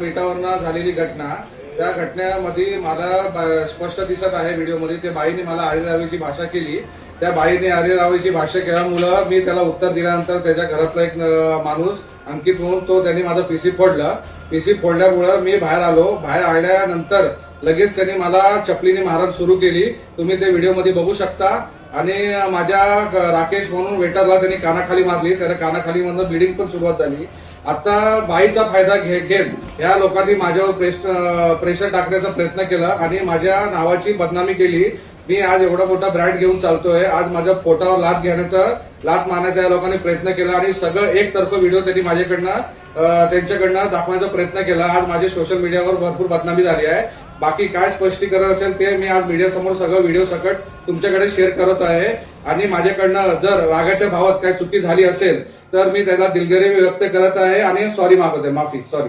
पेटावरनं झालेली घटना त्या घटनेमध्ये मला स्पष्ट दिसत आहे व्हिडिओमध्ये ते बाईने मला आरेरावीची भाषा केली. त्या बाईने आरेरावीची भाषा केल्यामुळं मी त्याला उत्तर दिल्यानंतर त्याच्या घरातला एक माणूस अंकित म्हणून तो त्यांनी माझं पीसी फोडलं. पीसी फोडल्यामुळं मी बाहेर आलो. बाहेर आल्यानंतर लगेच त्यांनी मला चपलीने मारहाण सुरू केली. तुम्ही ते व्हिडिओमध्ये बघू शकता. आणि माझ्या राकेश म्हणून वेटरला त्यांनी कानाखाली मारली. त्याला कानाखाली मधनं बिडिंग पण सुरुवात झाली. आता बाईचा फायदा घे घेत या लोकांनी माझ्यावर प्रेशर प्रेशर टाकण्याचा प्रयत्न केला आणि माझ्या नावाची बदनामी केली. मी आज एवढा मोठा ब्रँड घेऊन चालतोय. आज माझ्या पोटावर लात घेण्याचा लात मारण्याचा या लोकांनी प्रयत्न केला आणि सगळं एकतर्फ व्हिडिओ त्यांनी माझ्याकडनं त्यांच्याकडनं दाखवण्याचा प्रयत्न केला. आज माझी सोशल मीडियावर भरपूर बदनामी झाली आहे. बाकी काय स्पष्टीकरण असेल ते मी आज मीडिया समोर सगळं व्हिडिओ सकट तुमच्याकडे शेअर करत आहे. आणि माझ्याकडनं जर रागाच्या भावात काय चुकी झाली असेल तर मी त्याला दिलगिरी व्यक्त करत आहे. आणि सॉरी मागवते माफी सॉरी